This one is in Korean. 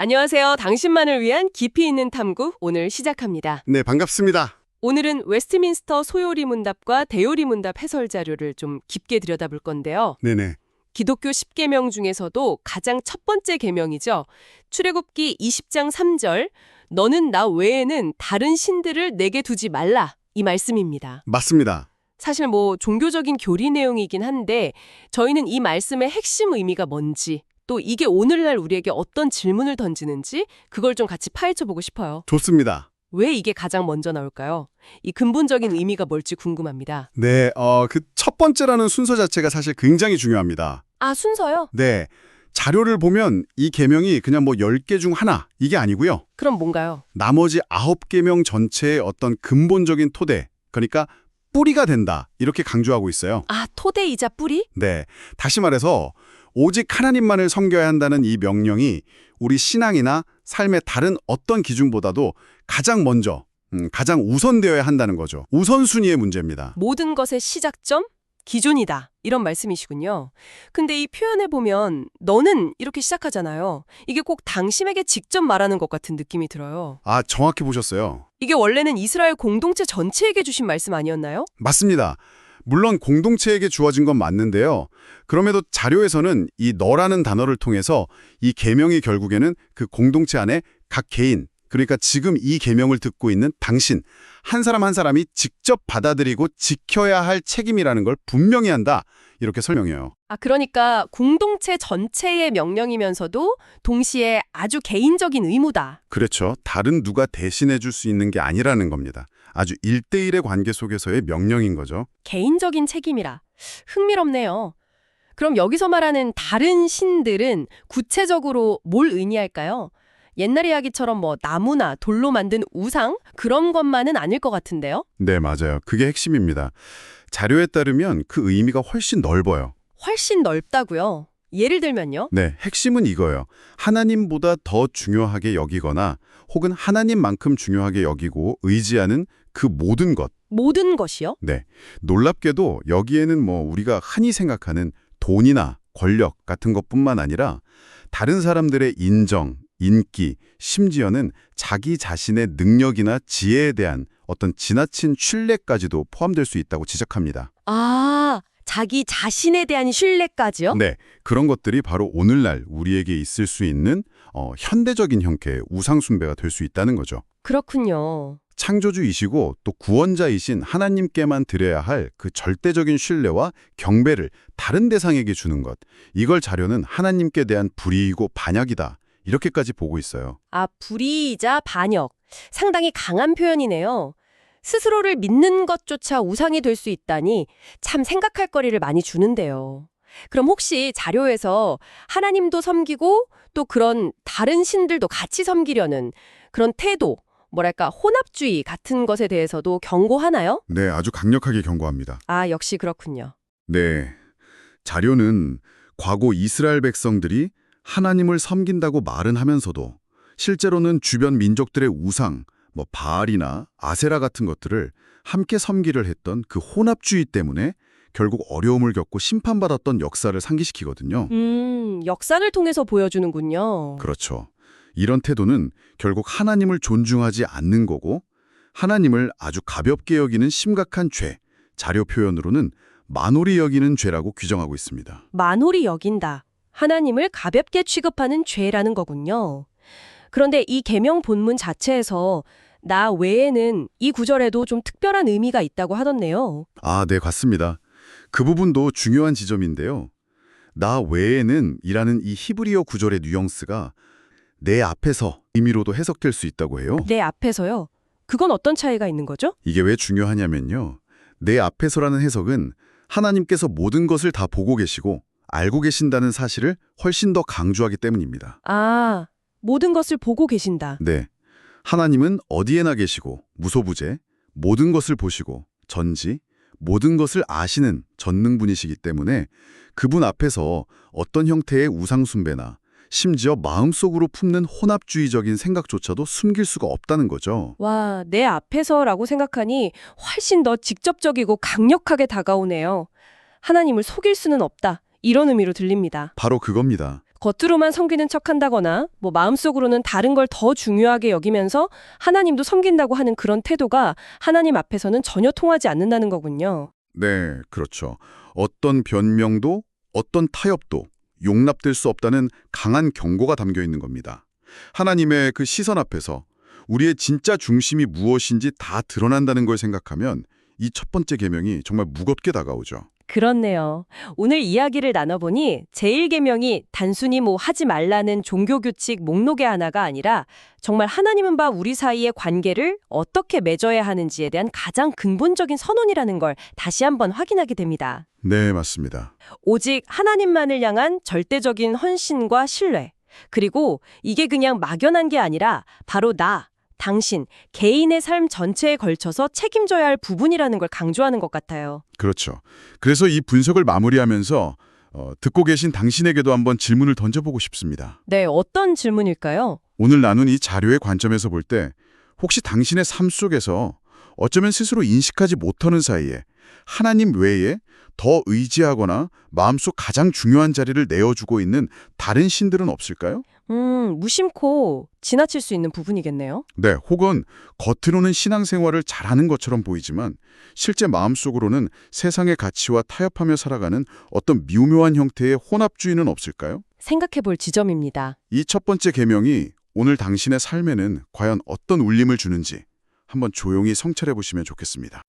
안녕하세요. 당신만을 위한 깊이 있는 탐구 오늘 시작합니다. 네, 반갑습니다. 오늘은 웨스트민스터 소요리 문답과 대요리 문답 해설 자료를 좀 깊게 들여다볼 건데요. 네네. 기독교 10계명 중에서도 가장 첫 번째 계명이죠. 출애굽기 20장 3절 너는 나 외에는 다른 신들을 내게 두지 말라 이 말씀입니다. 맞습니다. 사실 뭐 종교적인 교리 내용이긴 한데 저희는 이 말씀의 핵심 의미가 뭔지 또 이게 오늘날 우리에게 어떤 질문을 던지는지 그걸 좀 같이 파헤쳐 보고 싶어요. 좋습니다. 왜 이게 가장 먼저 나올까요? 이 근본적인 의미가 뭘지 궁금합니다. 네, 어, 그 첫 번째라는 순서 자체가 사실 굉장히 중요합니다. 아, 순서요? 네. 자료를 보면 이 계명이 그냥 뭐 10개 중 하나 이게 아니고요. 그럼 뭔가요? 나머지 9계명 전체의 어떤 근본적인 토대, 그러니까 뿌리가 된다. 이렇게 강조하고 있어요. 아, 토대이자 뿌리? 네. 다시 말해서 오직 하나님만을 섬겨야 한다는 이 명령이 우리 신앙이나 삶의 다른 어떤 기준보다도 가장 먼저, 음, 가장 우선되어야 한다는 거죠. 우선순위의 문제입니다. 모든 것의 시작점? 기준이다. 이런 말씀이시군요. 근데 이 표현에 보면 너는 이렇게 시작하잖아요. 이게 꼭 당신에게 직접 말하는 것 같은 느낌이 들어요. 아, 정확히 보셨어요. 이게 원래는 이스라엘 공동체 전체에게 주신 말씀 아니었나요? 맞습니다. 물론 공동체에게 주어진 건 맞는데요. 그럼에도 자료에서는 이 너라는 단어를 통해서 이 계명이 결국에는 그 공동체 안에 각 개인, 그러니까 지금 이 계명을 듣고 있는 당신, 한 사람 한 사람이 직접 받아들이고 지켜야 할 책임이라는 걸 분명히 한다. 이렇게 설명해요. 아, 그러니까 공동체 전체의 명령이면서도 동시에 아주 개인적인 의무다. 그렇죠. 다른 누가 대신해 줄 수 있는 게 아니라는 겁니다. 아주 일대일의 관계 속에서의 명령인 거죠. 개인적인 책임이라. 흥미롭네요. 그럼 여기서 말하는 다른 신들은 구체적으로 뭘 의미할까요? 옛날 이야기처럼 뭐 나무나 돌로 만든 우상? 그런 것만은 아닐 것 같은데요? 네, 맞아요. 그게 핵심입니다. 자료에 따르면 그 의미가 훨씬 넓어요. 훨씬 넓다고요. 예를 들면요. 네, 핵심은 이거예요. 하나님보다 더 중요하게 여기거나 혹은 하나님만큼 중요하게 여기고 의지하는 그 모든 것. 모든 것이요? 네, 놀랍게도 여기에는 뭐 우리가 흔히 생각하는 돈이나 권력 같은 것뿐만 아니라 다른 사람들의 인정, 인기, 심지어는 자기 자신의 능력이나 지혜에 대한 어떤 지나친 신뢰까지도 포함될 수 있다고 지적합니다. 아, 자기 자신에 대한 신뢰까지요? 네, 그런 것들이 바로 오늘날 우리에게 있을 수 있는 어, 현대적인 형태의 우상숭배가 될 수 있다는 거죠. 그렇군요. 창조주이시고 또 구원자이신 하나님께만 드려야 할 그 절대적인 신뢰와 경배를 다른 대상에게 주는 것. 이걸 자료는 하나님께 대한 불이이고 반역이다. 이렇게까지 보고 있어요. 아, 불의이자 반역. 상당히 강한 표현이네요. 스스로를 믿는 것조차 우상이 될 수 있다니 참 생각할 거리를 많이 주는데요. 그럼 혹시 자료에서 하나님도 섬기고 또 그런 다른 신들도 같이 섬기려는 그런 태도, 뭐랄까 혼합주의 같은 것에 대해서도 경고하나요? 네, 아주 강력하게 경고합니다. 아, 역시 그렇군요. 네. 자료는 과거 이스라엘 백성들이 하나님을 섬긴다고 말은 하면서도 실제로는 주변 민족들의 우상, 뭐 바알이나 아세라 같은 것들을 함께 섬기를 했던 그 혼합주의 때문에 결국 어려움을 겪고 심판받았던 역사를 상기시키거든요. 음, 역사를 통해서 보여주는군요. 그렇죠. 이런 태도는 결국 하나님을 존중하지 않는 거고 하나님을 아주 가볍게 여기는 심각한 죄, 자료 표현으로는 만홀히 여기는 죄라고 규정하고 있습니다. 만홀히 여긴다. 하나님을 가볍게 취급하는 죄라는 거군요. 그런데 이 계명 본문 자체에서 나 외에는 이 구절에도 좀 특별한 의미가 있다고 하던데요. 아, 네, 같습니다. 그 부분도 중요한 지점인데요. 나 외에는 이라는 이 히브리어 구절의 뉘앙스가 내 앞에서 의미로도 해석될 수 있다고 해요. 내 앞에서요. 그건 어떤 차이가 있는 거죠? 이게 왜 중요하냐면요. 내 앞에서라는 해석은 하나님께서 모든 것을 다 보고 계시고 알고 계신다는 사실을 훨씬 더 강조하기 때문입니다. 아, 모든 것을 보고 계신다. 네. 하나님은 어디에나 계시고 무소부재, 모든 것을 보시고 전지, 모든 것을 아시는 전능분이시기 때문에 그분 앞에서 어떤 형태의 우상숭배나 심지어 마음속으로 품는 혼합주의적인 생각조차도 숨길 수가 없다는 거죠. 와, 내 앞에서라고 생각하니 훨씬 더 직접적이고 강력하게 다가오네요. 하나님을 속일 수는 없다. 이런 의미로 들립니다. 바로 그겁니다. 겉으로만 섬기는 척한다거나 뭐 마음속으로는 다른 걸 더 중요하게 여기면서 하나님도 섬긴다고 하는 그런 태도가 하나님 앞에서는 전혀 통하지 않는다는 거군요. 네, 그렇죠. 어떤 변명도 어떤 타협도 용납될 수 없다는 강한 경고가 담겨 있는 겁니다. 하나님의 그 시선 앞에서 우리의 진짜 중심이 무엇인지 다 드러난다는 걸 생각하면 이 첫 번째 계명이 정말 무겁게 다가오죠. 그렇네요. 오늘 이야기를 나눠보니 제1계명이 단순히 뭐 하지 말라는 종교규칙 목록의 하나가 아니라 정말 하나님과 우리 사이의 관계를 어떻게 맺어야 하는지에 대한 가장 근본적인 선언이라는 걸 다시 한번 확인하게 됩니다. 네, 맞습니다. 오직 하나님만을 향한 절대적인 헌신과 신뢰. 그리고 이게 그냥 막연한 게 아니라 바로 나, 당신, 개인의 삶 전체에 걸쳐서 책임져야 할 부분이라는 걸 강조하는 것 같아요. 그렇죠. 그래서 이 분석을 마무리하면서 어, 듣고 계신 당신에게도 한번 질문을 던져보고 싶습니다. 네, 어떤 질문일까요? 오늘 나눈 이 자료의 관점에서 볼 때 혹시 당신의 삶 속에서 어쩌면 스스로 인식하지 못하는 사이에 하나님 외에 더 의지하거나 마음속 가장 중요한 자리를 내어주고 있는 다른 신들은 없을까요? 음, 무심코 지나칠 수 있는 부분이겠네요. 네, 혹은 겉으로는 신앙생활을 잘하는 것처럼 보이지만 실제 마음속으로는 세상의 가치와 타협하며 살아가는 어떤 미묘한 형태의 혼합주의는 없을까요? 생각해 볼 지점입니다. 이 첫 번째 계명이 오늘 당신의 삶에는 과연 어떤 울림을 주는지 한번 조용히 성찰해 보시면 좋겠습니다.